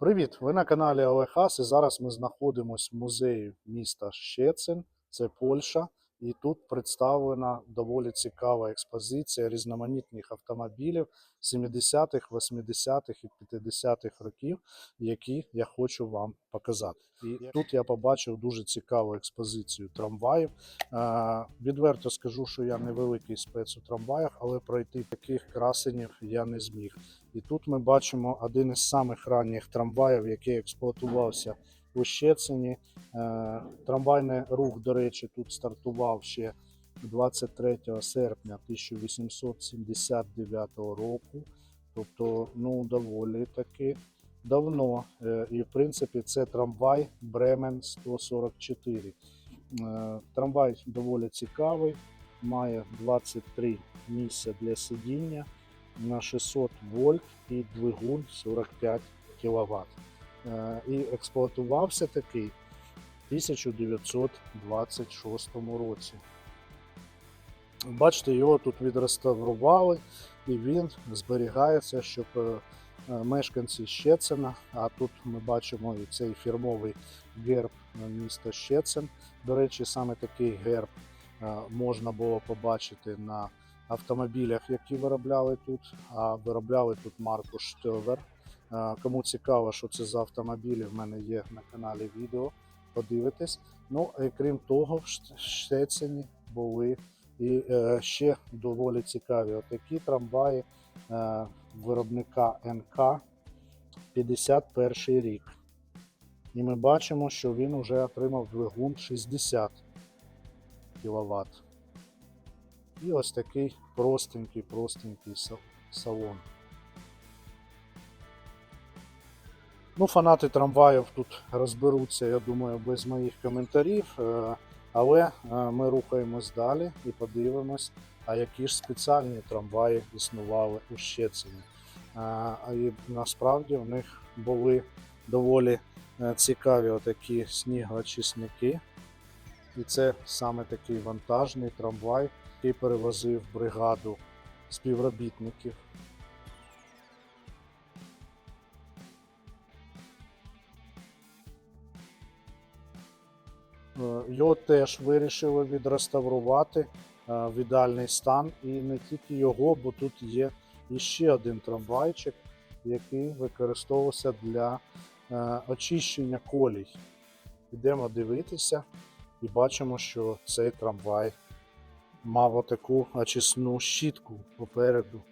Привіт! Ви на каналі Олег Хас і зараз ми знаходимося в музеї міста Щецин, це Польща. І тут представлена доволі цікава експозиція різноманітних автомобілів 70-х, 80-х і 50-х років, які я хочу вам показати. І тут я побачив дуже цікаву експозицію трамваїв. Е, Відверто скажу, що я не великий спец у трамваях, але пройти таких красенів я не зміг. І тут ми бачимо один із самих ранніх трамваїв, який експлуатувався у. Е, Трамвайний рух, до речі, тут стартував ще 23 серпня 1879 року. Тобто, ну, доволі таки давно. Е, І, в принципі, це трамвай Бремен 144. Е, Трамвай доволі цікавий, має 23 місця для сидіння на 600 вольт і двигун 45 кВт. І експлуатувався такий в 1926 році. Бачите, його тут відреставрували, і він зберігається, щоб е, е, мешканці Щецина, а тут ми бачимо і цей фірмовий герб міста Щецин. До речі, саме такий герб е, можна було побачити на автомобілях, які виробляли тут, а виробляли тут марку Штовер. Кому цікаво, що це за автомобілі, в мене є на каналі відео. Подивитесь. Ну, і крім того, в Шт- були і е, ще доволі цікаві отакі трамваї е, виробника НК 51 рік. І ми бачимо, що він вже отримав двигун 60 кВт. І ось такий простенький, простенький салон. Ну, фанати трамваїв тут розберуться, я думаю, без моїх коментарів. Е, Але е, ми рухаємось далі і подивимось, а які ж спеціальні трамваї існували у Щецині. Е, і насправді в них були доволі цікаві отакі снігоочисники. І це саме такий вантажний трамвай, який перевозив бригаду співробітників. Його теж вирішили відреставрувати е, в ідеальний стан. І не тільки його, бо тут є іще один трамвайчик, який використовувався для е, очищення колій. Йдемо дивитися і бачимо, що цей трамвай мав отаку очисну щітку попереду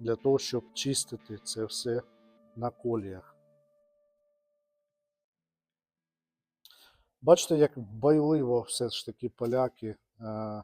для того, щоб чистити це все на коліях. Бачите, як байливо все ж таки поляки е,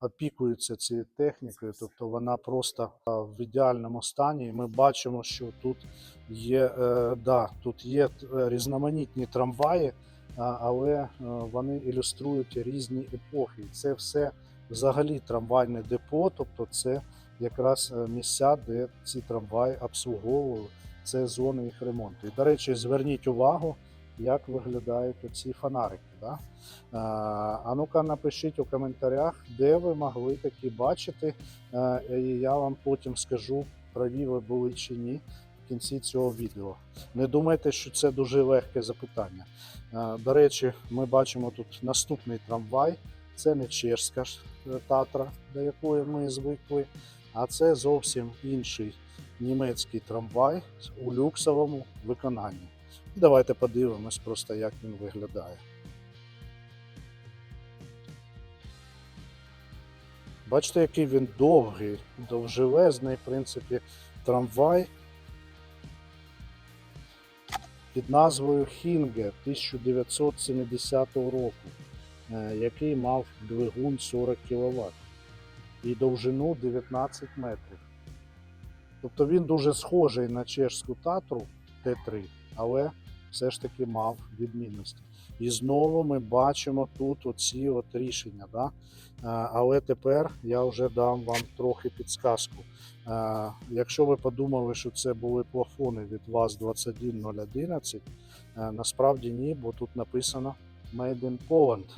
опікуються цією технікою, тобто вона просто е, в ідеальному стані. І ми бачимо, що тут є, е, да, тут є е, різноманітні трамваї, але е, вони ілюструють різні епохи. Це все взагалі трамвайне депо, тобто це якраз місця, де ці трамваї обслуговували. Це зони їх ремонту. І, до речі, зверніть увагу, як виглядають оці фонарики. Да? А, а ну-ка напишіть у коментарях, де ви могли такі бачити. Е, І я вам потім скажу, праві ви були чи ні в кінці цього відео. Не думайте, що це дуже легке запитання. Е, До речі, ми бачимо тут наступний трамвай. Це не чешська е, татра, до якої ми звикли, а це зовсім інший німецький трамвай у люксовому виконанні. Давайте подивимось просто, як він виглядає. Бачите, який він довгий, довжелезний, в принципі, трамвай під назвою Хінге 1970 року, е, який мав двигун 40 кВт і довжину 19 метрів. Тобто він дуже схожий на чешську татру Т3, але все ж таки мав відмінності. І знову ми бачимо тут оці от рішення. Да? Але тепер я вже дам вам трохи підсказку. Якщо ви подумали, що це були плафони від ВАЗ-21011, е, насправді ні, бо тут написано Made in Poland.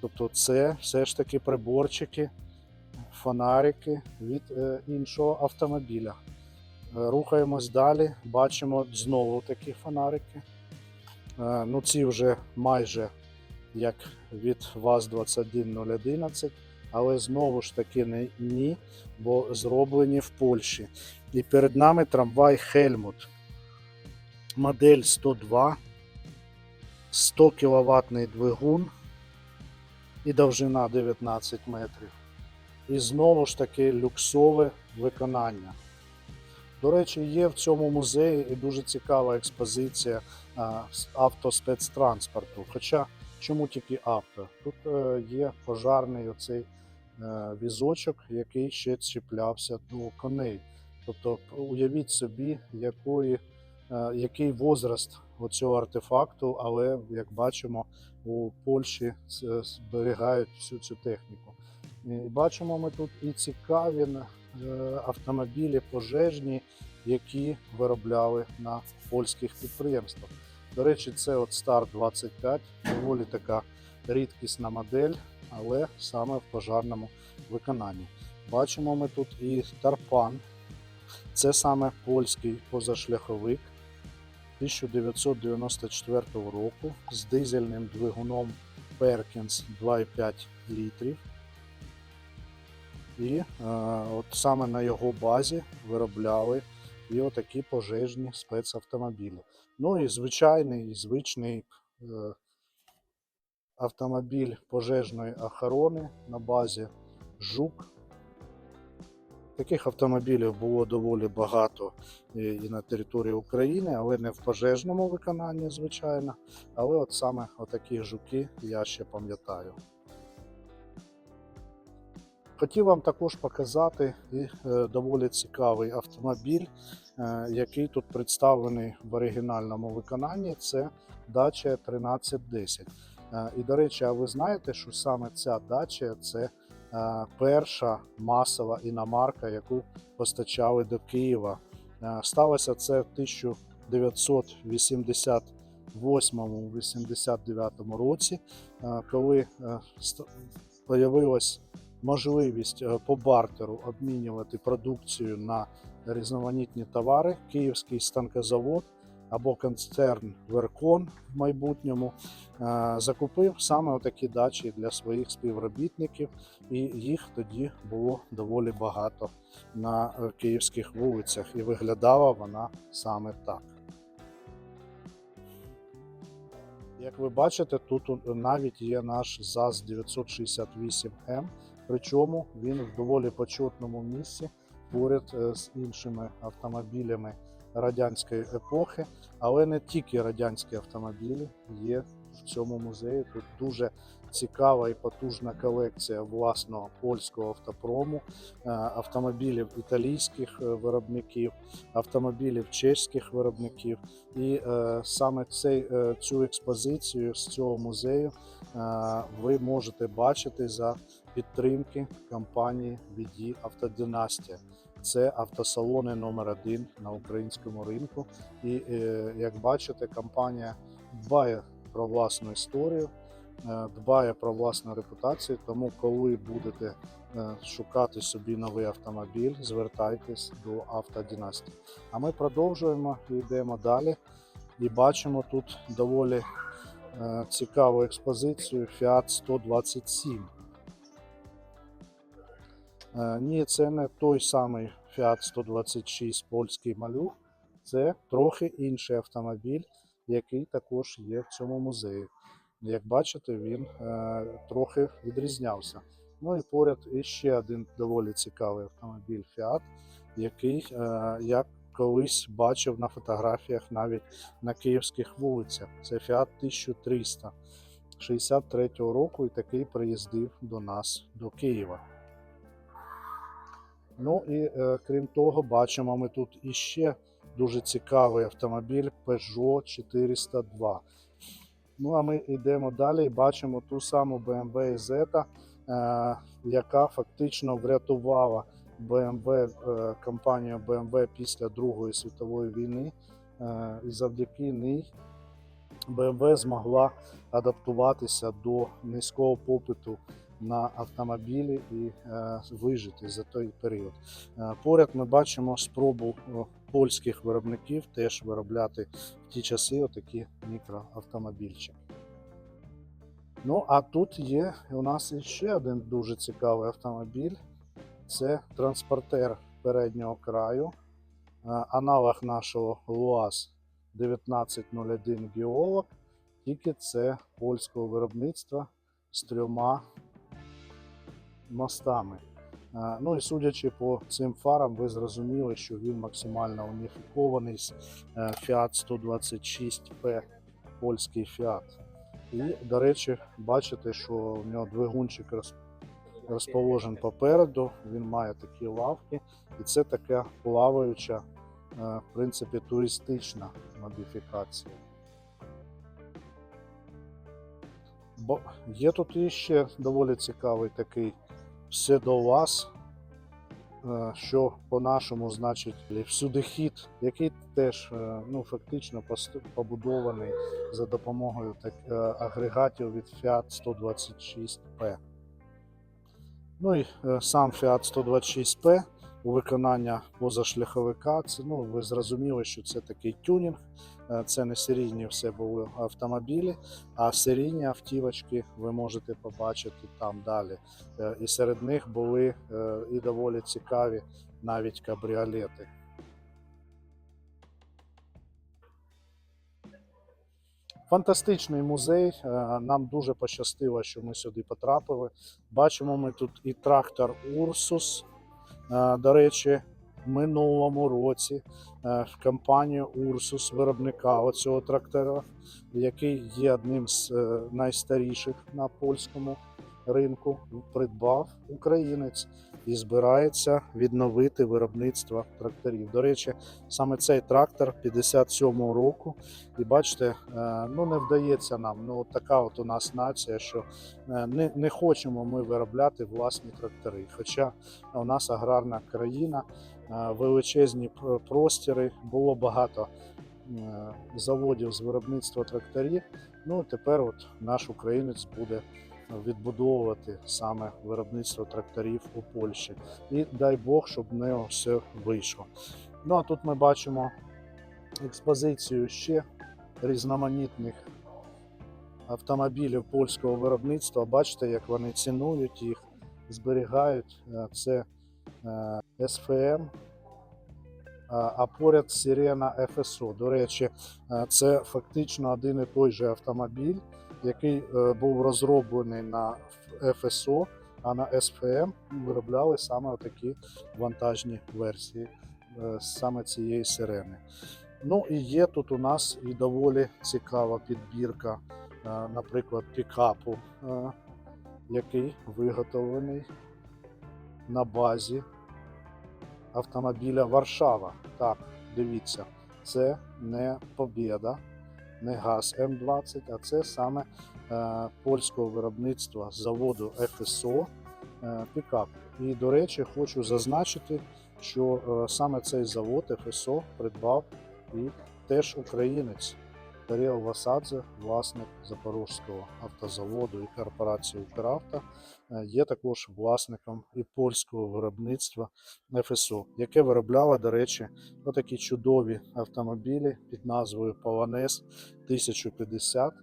Тобто це все ж таки приборчики, фонарики від е, іншого автомобіля. Рухаємось далі, бачимо знову такі фонарики. Е, Ну, ці вже майже як від ВАЗ-21011, але знову ж таки не ні, бо зроблені в Польщі. І перед нами трамвай Хельмут. Модель 102, 100 кВт двигун і довжина 19 метрів. І знову ж таки люксове виконання. До речі, є в цьому музеї і дуже цікава експозиція автоспецтранспорту. Хоча чому тільки авто? Тут е, є пожарний оцей е, візочок, який ще чіплявся до коней. Тобто, уявіть собі, якої, е, який возраст цього артефакту, але як бачимо, у Польщі зберігають всю цю техніку. І бачимо ми тут і цікаві автомобілі пожежні, які виробляли на польських підприємствах. До речі, це от Star 25, доволі така рідкісна модель, але саме в пожарному виконанні. Бачимо ми тут і Тарпан. Це саме польський позашляховик 1994 року з дизельним двигуном Perkins 2,5 літрів. І е, от саме на його базі виробляли і отакі пожежні спецавтомобілі. Ну і звичайний і звичний е, автомобіль пожежної охорони на базі Жук. Таких автомобілів було доволі багато і і на території України, але не в пожежному виконанні, звичайно. Але от саме отакі жуки я ще пам'ятаю. Хотів вам також показати і е, доволі цікавий автомобіль, е, який тут представлений в оригінальному виконанні. Це Dacia 1310. Е, І, до речі, а ви знаєте, що саме ця Dacia – це перша масова іномарка, яку постачали до Києва. Сталося це в 1988-89 році, коли появилась можливість е, по бартеру обмінювати продукцію на різноманітні товари. Київський станкозавод або концерн Веркон в майбутньому е, закупив саме такі дачі для своїх співробітників, і їх тоді було доволі багато на е, київських вулицях, і виглядала вона саме так. Як ви бачите, тут навіть є наш ЗАЗ 968М, причому він в доволі почетному місці поряд е, з іншими автомобілями радянської епохи, але не тільки радянські автомобілі є в цьому музеї. Тут дуже цікава і потужна колекція власного польського автопрому, е, автомобілів італійських е, виробників, автомобілів чеських виробників. І саме цей, цю експозицію з цього музею ви можете бачити за підтримки компанії VD Автодинастія. Це автосалони номер один на українському ринку. І е, як бачите, компанія дбає про власну історію, е, дбає про власну репутацію. Тому, коли будете е, шукати собі новий автомобіль, звертайтесь до автодинастії. А ми продовжуємо і йдемо далі. І бачимо тут доволі цікаву експозицію Fiat 127. Е, Ні, це не той самий Fiat 126 польський малюк, це трохи інший автомобіль, який також є в цьому музеї. Як бачите, він е, трохи відрізнявся. Ну і поряд іще один доволі цикавий автомобіль Fiat, який е, я колись бачив на фотографіях навіть на київських вулицях. Це Fiat 1300 63-го року, і такий приїздив до нас до Києва. Ну і е, крім того, бачимо ми тут іще дуже цікавий автомобіль Peugeot 402. Ну а ми йдемо далі і бачимо ту саму BMW Z, е, яка фактично врятувала BMW, е, компанію BMW після Другої світової війни. І завдяки ній BMW змогла адаптуватися до низького попиту на автомобілі і е, вижити за той період. Е, поряд ми бачимо спробу о, польських виробників теж виробляти в ті часи отакі мікроавтомобільчики. Ну, а тут є у нас ще один дуже цікавий автомобіль. Це транспортер переднього краю, е, аналог нашого ЛУАЗ 1901 Геолог, тільки це польського виробництва з трьома мостами. Е, Ну і судячи по цим фарам, ви зрозуміли, що він максимально уніфікований з е, Fiat 126P, польський Fiat. І, до речі, бачите, що у нього двигунчик роз- розположений попереду, він має такі лавки, і це така плаваюча, е, в принципі, туристична модифікація. Бо є тут іще доволі цікавий такий все до вас, е, що по-нашому значить всюди хід, який теж е, ну, фактично побудований за допомогою так, е, агрегатів від Fiat 126P. Ну і сам Fiat 126P у виконання позашляховика. Це, ну, ви зрозуміли, що це такий тюнінг. Е, Це не серійні все були автомобілі, а серійні автівочки ви можете побачити там далі. Е, І серед них були е, і доволі цікаві навіть кабріолети. Фантастичний музей. Нам дуже пощастило, що ми сюди потрапили. Бачимо ми тут і трактор Урсус. Е, До речі, в минулому році е, в компанію Урсус, виробника оцього трактора, який є одним з е, найстаріших на польському ринку, придбав українець і збирається відновити виробництво тракторів. До речі, саме цей трактор 57-го року. І бачите, е, ну не вдається нам. Ну така от у нас нація, що е, не, не хочемо ми виробляти власні трактори. Хоча у нас аграрна країна, е, величезні простіри, було багато заводів з виробництва тракторів. Ну тепер от наш українець буде відбудовувати саме виробництво тракторів у Польщі. І дай Бог, щоб в нього все вийшло. Ну а тут ми бачимо експозицію ще різноманітних автомобілів польського виробництва. Бачите, як вони цінують їх, зберігають. Е, Це е, СФМ, а поряд Сирена ФСО. До речі, е, це фактично один і той же автомобіль, який е, був розроблений на ФСО, а на СФМ виробляли саме такі вантажні версії е, саме цієї сирени. Ну і є тут у нас і доволі цікава підбірка, е, наприклад, пікапу, який виготовлений на базі автомобіля Варшава. Так, дивіться, це не Побєда, не ГАЗ М20, а це саме е, польського виробництва заводу ФСО е, пікап. І, до речі, хочу зазначити, що е, саме цей завод ФСО придбав і теж українець Таріел Васадзе, власник Запорізького автозаводу і корпорації Укравто, е, є також власником і польського виробництва ФСО, яке виробляло, до речі, отакі чудові автомобілі під назвою Полонез 1050 е,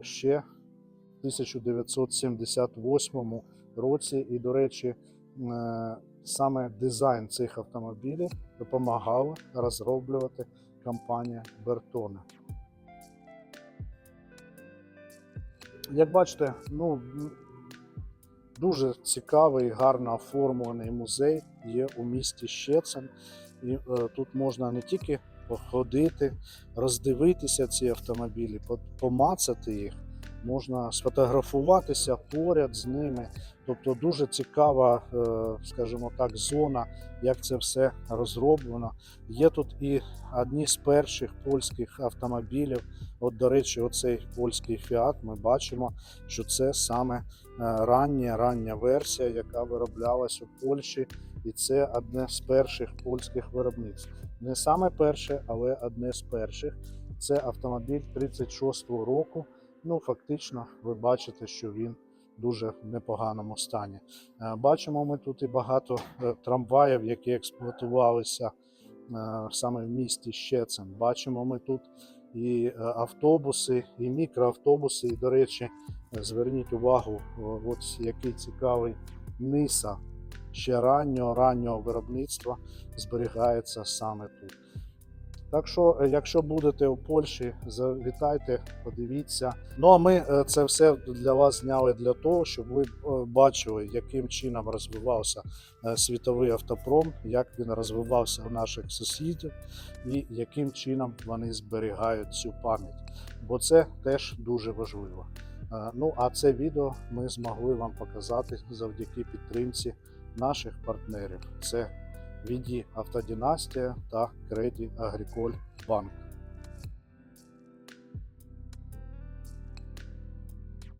ще в 1978 році. І, до речі, е, саме дизайн цих автомобілів допомагала розроблювати компанія Бертона. Як бачите, ну дуже цікавий, гарно оформлений музей є у місті Щецин. І е, тут можна не тільки походити, роздивитися ці автомобілі, помацати їх, можна сфотографуватися поряд з ними. Тобто дуже цікава, е, скажімо так, зона, як це все розроблено. Є тут і одні з перших польських автомобілів. От, до речі, оцей польський Fiat, ми бачимо, що це саме е, рання, рання версія, яка вироблялась у Польщі, і це одне з перших польських виробництв. Не саме перше, але одне з перших. Це автомобіль 36-го року. Ну, фактично, ви бачите, що він дуже в непоганому стані. Е, Бачимо ми тут і багато е, трамваїв, які експлуатувалися саме в місті Щецин. Бачимо ми тут і е, автобуси, і мікроавтобуси. І, до речі, зверніть увагу, от який цікавий ниса ще раннього раннього виробництва зберігається саме тут. Так що, е, якщо будете у Польщі, завітайте, подивіться. Ну а ми е, це все для вас зняли для того, щоб ви е, бачили, яким чином розвивався світовий автопром, як він розвивався у наших сусідів, і яким чином вони зберігають цю пам'ять. Бо це теж дуже важливо. Ну а це відео ми змогли вам показати завдяки підтримці наших партнерів. Це Віді Автодінастія та Креді Агріколь Банк.